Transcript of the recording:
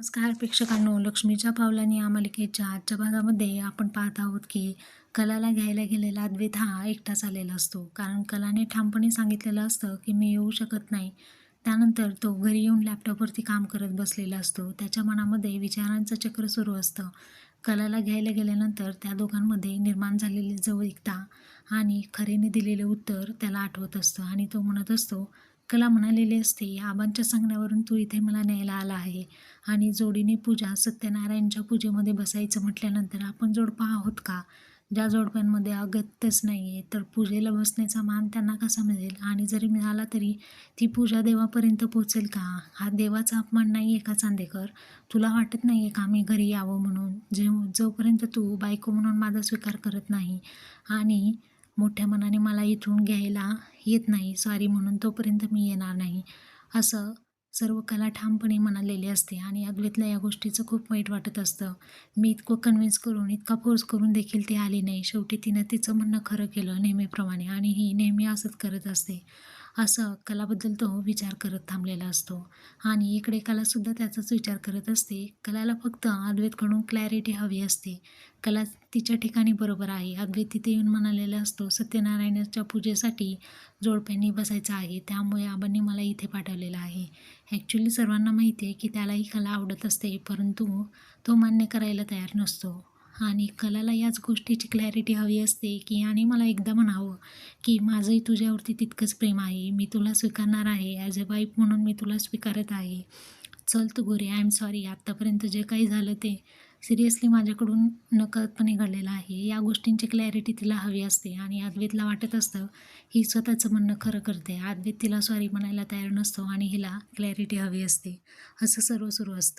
नमस्कार प्रेक्षकांनो. लक्ष्मीच्या पावलांनी या मालिकेच्या आजच्या भागामध्ये आपण पाहत आहोत की कलाला घ्यायला गेलेला अद्वैत हा एकटाच आलेला असतो. कारण कलाने ठामपणे सांगितलेलं असतं की मी येऊ शकत नाही. त्यानंतर तो घरी येऊन लॅपटॉपवरती काम करत बसलेला असतो. त्याच्या मनामध्ये विचारांचं चक्र सुरू असतं. कलाला घ्यायला गेल्यानंतर त्या दोघांमध्ये निर्माण झालेली जवळीकता आणि खरेने दिलेलं उत्तर त्याला आठवत असतं आणि तो म्हणत असतो कला म्हणालेली असते आबांच्या सांगण्यावरून तू इथे मला न्यायला आला आहे. आणि जोडीने पूजा सत्यनारायणच्या पूजेमध्ये बसायचं म्हटल्यानंतर आपण जोडपं आहोत का? ज्या जोडप्यांमध्ये अगत्यच नाही आहे तर पूजेला बसण्याचा मान त्यांना कसा मिळेल? आणि जरी मिळाला तरी ती पूजा देवापर्यंत पोचेल का? हा देवाचा अपमान नाही आहे का चांदेकर? तुला वाटत नाही आहे का मी घरी यावं म्हणून? जे जोपर्यंत तू बायको म्हणून माझा स्वीकार करत नाही आणि मोठ्या मनाने मला इथून घ्यायला येत नाही सॉरी म्हणून तोपर्यंत मी येणार नाही असं सर्व कला ठामपणे म्हणालेली असते आणि अगलीतल्या या गोष्टीचं खूप वाईट वाटत असतं. मी इतकं कन्व्हिन्स करून इतका फोर्स करून देखील ती आली नाही. शेवटी तिनं तिचं म्हणणं खरं केलं नेहमीप्रमाणे आणि ही नेहमी असंच करत असते. असं कलाबद्दल तो विचार करत थांबलेला असतो. आणि इकडे कलासुद्धा त्याचाच विचार करत असते. कलाला फक्त अद्वैतकडून क्लॅरिटी हवी असते. कला तिच्या ठिकाणी बरोबर आहे. अद्वैत तिथे येऊन म्हणालेला असतो सत्यनारायणाच्या पूजेसाठी जोडप्यांनी बसायचं आहे. त्यामुळे आबांनी मला इथे पाठवलेलं आहे. ॲक्च्युली सर्वांना माहिती आहे की त्यालाही कला आवडत असते परंतु तो मान्य करायला तयार नसतो. आणि कलाला याच गोष्टीची क्लॅरिटी हवी असते की आणि मला एकदा म्हणावं की माझंही तुझ्यावरती तितकंच प्रेम आहे. मी तुला स्वीकारणार आहे. ॲज अ वाईफ म्हणून मी तुला स्वीकारत आहे. चल तू गोरे आय एम सॉरी आत्तापर्यंत जे काही झालं ते सिरियसली माझ्याकडून नकळतपणे घडलेलं आहे. या गोष्टींची क्लॅरिटी तिला हवी असते आणि अद्वैतला वाटत असतं ही स्वतःचं म्हणणं खरं करते. अद्वैत तिला सॉरी म्हणायला तयार नसतो आणि हिला क्लॅरिटी हवी असते. असं सर्व सुरू असतं.